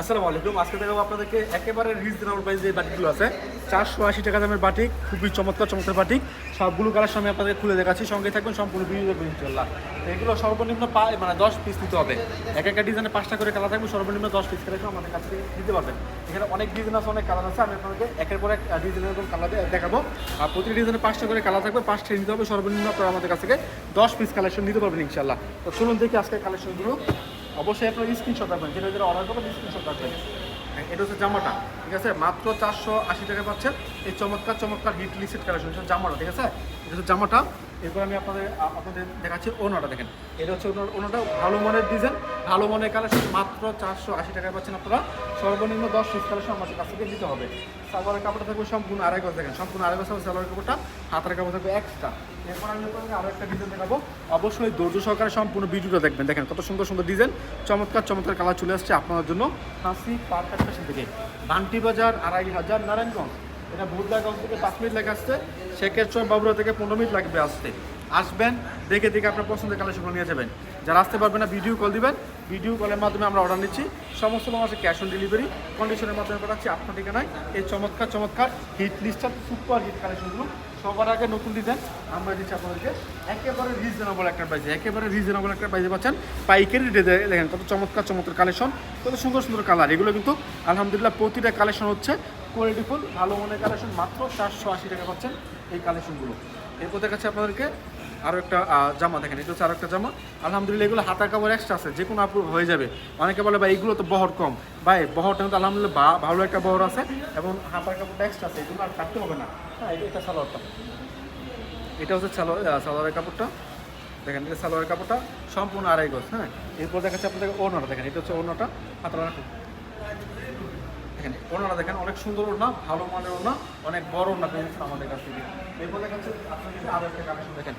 আসসালামু আলাইকুম। আজকে দেখাবো আপনাদেরকে একেবারে রিজনেবল প্রাইস যে বাটিকগুলো আছে। চারশো আশি টাকা দামের বাটিক, খুবই চমৎকার চমৎকার বাটিক। সবগুলো কালার সামনে আপনাদের খুলে দেখাচ্ছি। সঙ্গে থাকবেন, সম্পূর্ণ ভিডিও দেখবেন ইনশাল্লাহ এগুলো সর্বনিম্ন পা মানে দশ পিস নিতে হবে। এক একটা ডিজাইনে পাঁচটা করে কালার থাকবে, সর্বনিম্ন দশ পিস কালেকশন আমাদের কাছ নিতে পারবেন। এখানে অনেক ডিজাইন আছে, অনেক কালার আছে। আমি আপনাদেরকে একের পর এক ডিজাইনের এরকম কালার দেখাবো। আর প্রতি ডিজাইনে পাঁচটা করে কালার থাকবে, পাঁচটা নিতে হবে, সর্বনিম্ন আপনারা আমাদের কাছ থেকে দশ পিস কালেকশন নিতে পারবেন ইনশাল্লাহ তো চলুন দেখি আজকের কালেকশনগুলো অবশ্যই আপনার স্ক্রিনশট রাখবেন, যেটা যেটা অর্ডার করবেন স্ক্রিনশট রাখবেন। এটা হচ্ছে জামাটা, ঠিক আছে? মাত্র চারশো আশি টাকা পাচ্ছেন। এই চমৎকার চমৎকার হিট লিস্টেড কালেকশন জামাটা, ঠিক আছে? এটা হচ্ছে জামাটা। এরপর আমি আপনাদের আপনাদের দেখাচ্ছি ওনাটা দেখেন। এটা হচ্ছে ওনার ওনাটা ভালো মানের ডিজাইন, ভালো মানের কালেকশন, মাত্র চারশো আশি টাকায় পাচ্ছেন আপনারা। সর্বনিম্ন দশ পিস কালেকশন আমাদের কাছ থেকে দিতে হবে। সালোয়ারের কাপড়টা থাকবে সম্পূর্ণ আড়াই গজ, দেখেন, সম্পূর্ণ আড়াই গজ সালোয়ারের কাপড়টা, হাতের কাপড় থাকবে এক্সট্রা এরপর আমি আপনাদের আরও একটা ডিজাইন দেখাবো। অবশ্যই ধৈর্য সহকারে সম্পূর্ণ ভিডিওটা দেখবেন। দেখেন, কত সুন্দর সুন্দর ডিজাইন চমৎকার চমৎকার কালার চলে আসছে আপনাদের জন্য। হাসি পারফেক্ট ফ্যাশন থেকে। বান্টি বাজার, আড়াই হাজার নারায়ণগঞ্জ। এটা বুধবাগঞ্জ থেকে পাঁচ মিনিট লাগে আসতে চর বাবুরা থেকে পনেরো মিনিট লাগবে আসতে। আসবেন, দেখে দেখে আপনার পছন্দের কালেকশনগুলো নিয়ে যাবেন। যারা আসতে পারবেন না ভিডিও কল দিবেন। ভিডিও কলের মাধ্যমে আমরা অর্ডার নিচ্ছি। সমস্ত মাসে ক্যাশ অন ডেলিভারি কন্ডিশনের মাধ্যমে পাঠাচ্ছি আপনার ঠিকানায়। এই চমৎকার চমৎকার হিট লিস্টার সুপার হিট কালেকশনগুলো সবার আগে নতুন ডিজাইন আমরা দিচ্ছি আপনাদেরকে। একেবারে রিজনেবল একটা প্রাইসে একেবারে রিজনেবল একটা প্রাইসে পাচ্ছেন। পাইকারি রেটে দেখেন কত চমৎকার চমৎকার কালেকশন কত সুন্দর সুন্দর কালার এগুলো কিন্তু আলহামদুলিল্লাহ প্রতিটা কালেকশন হচ্ছে কোয়ালিটিফুল ভালো মনের কালেকশন মাত্র চারশো আশি টাকা পাচ্ছেন এই কালেকশনগুলো এরপর দেখাচ্ছি আপনাদেরকে আরও একটা জামা দেখেন, এটা হচ্ছে আরও একটা জামা। আলহামদুলিল্লাহ এগুলো হাতার কাপড় এক্সট্রা আছে যে কোনো আপুর হয়ে যাবে। অনেকে বলে, ভাই, এগুলো তো বহর কম। ভাই, বহরটা কিন্তু আলহামদুলিল্লাহ ভালো একটা বহর আছে এবং হাতার কাপড়টা এক্সট্রা আছে, এগুলো আর কাটতে হবে না। হ্যাঁ এটা- সালোয়ারটা। এটা হচ্ছে সালোয়ার সালোয়ারের কাপড়টা। দেখেন, এটা সালোয়ারের কাপড়টা সম্পূর্ণ আড়াই গজ হ্যাঁ। এরপর দেখাচ্ছে আপনাদের ওড়নাটা, দেখেন, এটা হচ্ছে ওড়নাটা হাতটা রাখুন দেখেন ওড়নাটা দেখেন অনেক সুন্দর ওড়না, ভালো মানের ওড়না, অনেক বড় ওড়না পেয়েছেন আমাদের কাছ থেকে। এরপর দেখাচ্ছে আপনাদের আরও একটা কালেকশন দেখেন।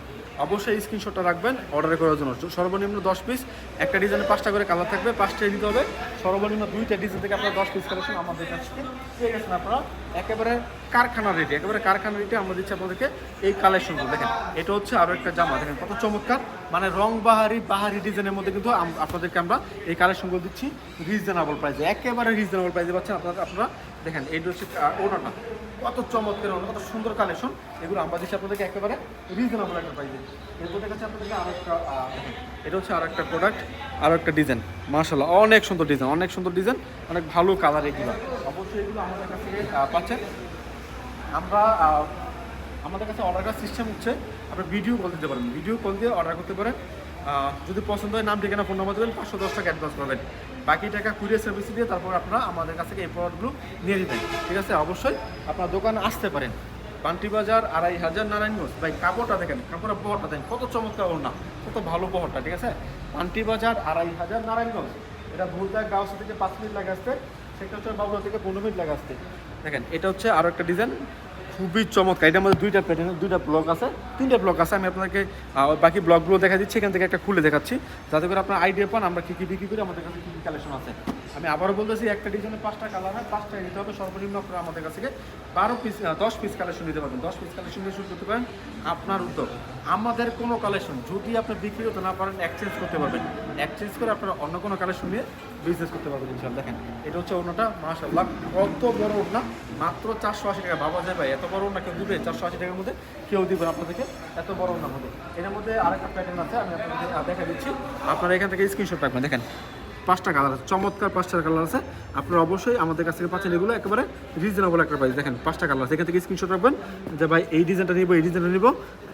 অবশ্যই স্ক্রিনশটটা রাখবেন অর্ডার করার জন্য। সর্বনিম্ন দশ পিস একটা ডিজাইনে পাঁচটা করে কালার থাকবে পাঁচটাই দিতে হবে। সর্বনিম্ন দুইটা ডিজাইন থেকে আপনারা দশ পিস কালেকশন আমাদের কাছ থেকে পেয়ে গেছেন আপনারা। একেবারে কারখানা রেটে একেবারে কারখানা রেটে আমরা দিচ্ছি আপনাদেরকে এই কালেকশনগুলো দেখেন, এটা হচ্ছে আরও একটা জামা। দেখেন, কত চমৎকার। মানে রং বাহারি বাহারি ডিজাইনের মধ্যে কিন্তু আপনাদেরকে আমরা এই কালেকশনগুলো দিচ্ছি রিজনেবল প্রাইসে একেবারে রিজনেবল প্রাইসে পাচ্ছেন আপনারা। আপনারা দেখেন এইটা হচ্ছে আহ, ওড়নাটা কত চমৎকার ওড়না কত সুন্দর কালেকশন এগুলো আমরা দিচ্ছি আপনাদেরকে একেবারে রিজনেবল একটা প্রাইসে এরপর দেখাচ্ছি আপনাদেরকে আরও একটা এটা হচ্ছে আরও একটা প্রোডাক্ট আরও একটা ডিজাইন মার্শাল্লাহ অনেক সুন্দর ডিজাইন অনেক সুন্দর ডিজাইন অনেক ভালো কালার এগুলো। অবশ্যই এগুলো আমাদের কাছ থেকে পাচ্ছেন। আমরা আমাদের কাছে অর্ডার সিস্টেম হচ্ছে আপনার ভিডিও কল দিতে পারেন। ভিডিও কল দিয়ে অর্ডার করতে পারেন। যদি পছন্দ হয় নাম, ঠিকানা ফোন নাম্বার দেবেন, পাঁচশো দশ টাকা অ্যাডভান্স পাবেন। বাকি টাকা কুরিয়ার সার্ভিস দিয়ে তারপর আপনারা আমাদের কাছ থেকে এই প্রোডাক্টগুলো নিয়ে নেবেন। ঠিক আছে? অবশ্যই আপনার দোকানে আসতে পারেন। পান্টি বাজার, আড়াই হাজার নারায়ণগঞ্জ ভাই, কাপড়টা দেখেন, কাপড়ের বহরটা দেখেন, কত চমৎকার ওর না কত ভালো বহরটা, ঠিক আছে? পান্টি বাজার, আড়াই হাজার নারায়ণগঞ্জ এটা ভুলদা গাউস থেকে পাঁচ মিনিট লাগে আসতে, সেটা হচ্ছে বাবুরা থেকে পনেরো মিনিট লাগে আসতে। দেখেন, এটা হচ্ছে আরও একটা ডিজাইন খুবই চমৎকার। এটার মধ্যে দুইটা প্যাটার্ন দুইটা ব্লক আছে। তিনটা ব্লক আছে, আমি আপনাকে বাকি ব্লকগুলো দেখা দিচ্ছি, এখান থেকে একটা খুলে দেখাচ্ছি। যাতে করে আপনার আইডিয়া পান, আমরা কী কী বিক্রি করি, আমাদের কাছে কী কী কালেকশন আছে। আমি আবারও বলতেছি, একটা ডিজাইনের পাঁচটা কালার হয় পাঁচটা নিতে হবে। সর্বনিম্ন আপনারা আমাদের কাছ থেকে বারো পিস দশ পিস কালেকশন নিতে পারবেন। দশ পিস কালেকশন দিয়ে শুরু করতে পারেন। আপনার উদ্যোগ। আমাদের কোনো কালেকশন যদি আপনি বিক্রি করতে না পারেন এক্সচেঞ্জ করতে পারবেন এক্সচেঞ্জ করে আপনারা অন্য কোনো কালেকশন নিয়ে বিজনেস করতে পারবেন ইনশাল্লাহ দেখেন, এটা হচ্ছে অন্যটা মাসাল্লাহ কত বড় ওড়না মাত্র চারশো আশি টাকা। বাবা যায় ভাই, এত বড় ওড়না কেউ দিবে? চারশো আশি টাকার মধ্যে কেউ দিবে না আপনাদেরকে। এত বড় ওড়নার মধ্যে এটার মধ্যে আরেকটা প্যাটার্ন আছে, আমি আপনাদের দেখা দিচ্ছি। আপনারা এখান থেকে স্ক্রিনশট রাখবেন। দেখেন পাঁচটা কালার আছে। চমৎকার পাঁচটা কালার আছে। আপনারা অবশ্যই আমাদের কাছ থেকে পাচ্ছেন এগুলো একেবারে রিজনেবল একটা প্রাইস দেখেন, পাঁচটা কালার আছে। এখান থেকে স্ক্রিনশট রাখবেন যে ভাই এই ডিজাইনটা নিব, এই ডিজাইনটা নিব।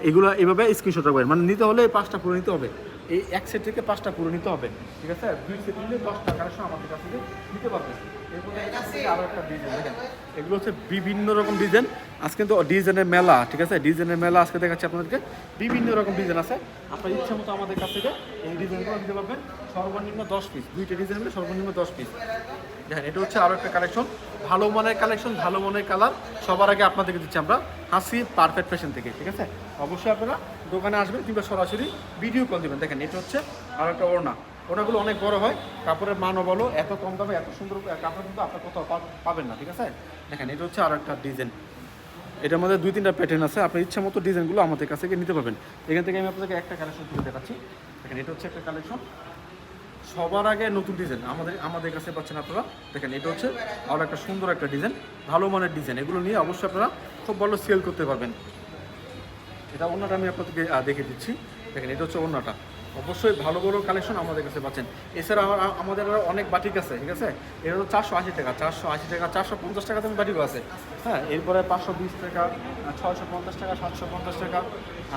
এগুলো এইভাবে স্ক্রিনশট রাখবেন। মানে নিতে হলে এই পাঁচটা পুরো নিতে হবে। এই এক সেট থেকে পাঁচটা পুরো নিতে হবে। ঠিক আছে? দুই সেট নিলে দশটা কালেকশন আমাদের কাছ থেকে নিতে পারবেন। এরপরে আরও একটা ডিজাইন দেখেন। এগুলো হচ্ছে বিভিন্ন রকম ডিজাইন আজকে কিন্তু ডিজাইনের মেলা, ঠিক আছে? ডিজাইনের মেলা আজকে দেখাচ্ছি আপনাদেরকে। বিভিন্ন রকম ডিজাইন আছে। আপনার ইচ্ছা মতো আমাদের কাছ থেকে এই ডিজাইনগুলো নিতে পারবেন। সর্বনিম্ন দশ পিস দুইটা ডিজাইন হলে সর্বনিম্ন দশ পিস দেখেন, এটা হচ্ছে আরও একটা কালেকশন ভালো মনের কালেকশন ভালো মনের কালার সবার আগে আপনাদেরকে দিচ্ছি আমরা হাসি পারফেক্ট ফ্যাশন থেকে, ঠিক আছে? অবশ্যই আপনারা দোকানে আসবেন কিংবা সরাসরি ভিডিও কল দিবেন। দেখেন, এটা হচ্ছে আর একটা ওড়না। ওড়নাগুলো অনেক বড় হয়। কাপড়ের মানও বলো, এত কম দামে, এত সুন্দর, কাপড় কিন্তু আপনার কোথাও পাবেন না, ঠিক আছে? দেখেন, এটা হচ্ছে আর একটা ডিজাইন। এটার মধ্যে দুই তিনটা প্যাটার্ন আছে। আপনার ইচ্ছা মতো ডিজাইনগুলো আমাদের কাছ থেকে নিতে পারবেন। এখান থেকে আমি আপনাদেরকে একটা কালেকশন তুলে দেখাচ্ছি। দেখেন, এটা হচ্ছে একটা কালেকশন সবার আগে নতুন ডিজাইন। আমাদের আমাদের কাছে পাচ্ছেন আপনারা। দেখেন, এটা হচ্ছে আরও একটা সুন্দর একটা ডিজাইন, ভালো মানের ডিজাইন। এগুলো নিয়ে অবশ্যই আপনারা খুব ভালো সেল করতে পারবেন। এটা অন্যটা আমি আপনাদেরকে দেখে দিচ্ছি। দেখেন, এটা হচ্ছে অন্যটা অবশ্যই ভালো ভালো কালেকশন আমাদের কাছে পাচ্ছেন। এছাড়া আমাদের আরও অনেক বাটিক আছে, ঠিক আছে? এটা হলো চারশো আশি টাকা, চারশো আশি টাকা, চারশো পঞ্চাশ টাকা দামের বাটিকও আছে। হ্যাঁ এরপরে পাঁচশো বিশ টাকা ছয়শো পঞ্চাশ টাকা, সাতশো পঞ্চাশ টাকা,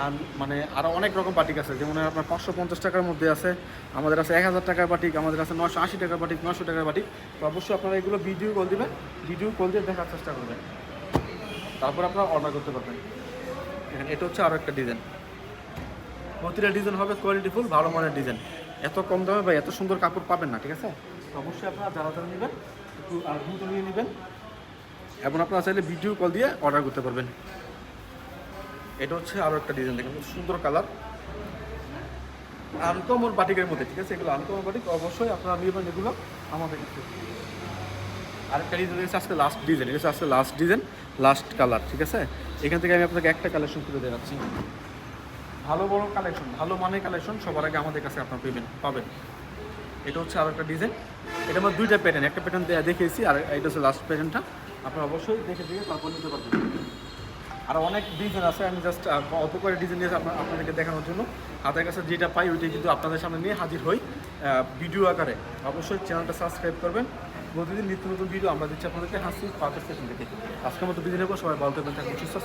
আর মানে আরও অনেক রকম বাটিক আছে। যেমন আপনার পাঁচশো পঞ্চাশ টাকার মধ্যে আছে, আমাদের আছে এক হাজার টাকার বাটিক, আমাদের আছে নশো আশি টাকার বাটিক নশো টাকার বাটিক। তো অবশ্যই আপনারা এগুলো ভিডিও কল দিবেন ভিডিও কল দিয়ে দেখার চেষ্টা করবেন। তারপর আপনারা অর্ডার করতে পারবেন। এটা হচ্ছে আরও একটা ডিজাইন প্রতিটা ডিজাইন হবে কোয়ালিটিফুল ভালো মানের ডিজাইন এত কম দামে বা এত সুন্দর কাপড় পাবেন না ঠিক আছে? অবশ্যই আপনারা যারা যারা নেবেন একটু দ্রুত নিয়ে নেবেন। এবং আপনারা চাইলে ভিডিও কল দিয়ে অর্ডার করতে পারবেন। এটা হচ্ছে আরও একটা ডিজাইন দেখেন সুন্দর কালার আনকমন বাটিকের মধ্যে ঠিক আছে? এগুলো আনকমন বাটিক অবশ্যই আপনারা নেবেন এগুলো আমাদের কাছে। আরেকটা ডিজাইন এসে আজকে লাস্ট ডিজাইন এটা আজকে লাস্ট ডিজাইন লাস্ট কালার ঠিক আছে? এখান থেকে আমি আপনাকে একটা কালেকশন তুলে দেখাচ্ছি। ভালো বড় কালেকশন ভালো মানের কালেকশন সবার আগে আমাদের কাছে আপনার পেবেন, পাবেন। এটা হচ্ছে আরও একটা ডিজাইন এটা আমার দুইটা প্যাটার্ন একটা প্যাটার্ন দেখিয়েছি আর এটা হচ্ছে লাস্ট প্যাটার্নটা আপনারা অবশ্যই দেখে দেখে তারপর নিতে পারবেন। আর অনেক ডিজাইন আছে, আমি জাস্ট অল্প করে ডিজাইন নিয়ে আপনাদেরকে দেখানোর জন্য। হাতের কাছে যেটা পাই ওইটাই কিন্তু আপনাদের সামনে নিয়ে হাজির হই ভিডিও আকারে। অবশ্যই চ্যানেলটা সাবস্ক্রাইব করবেন। প্রতিদিন নিত্য নতুন ভিডিও আমরা দিচ্ছি আপনাদেরকে হাসি পার্কের সেশন থেকে আজকের মতো বিদিনের পর সবাই ভালো থাকবেন থাকবেন, সুস্থ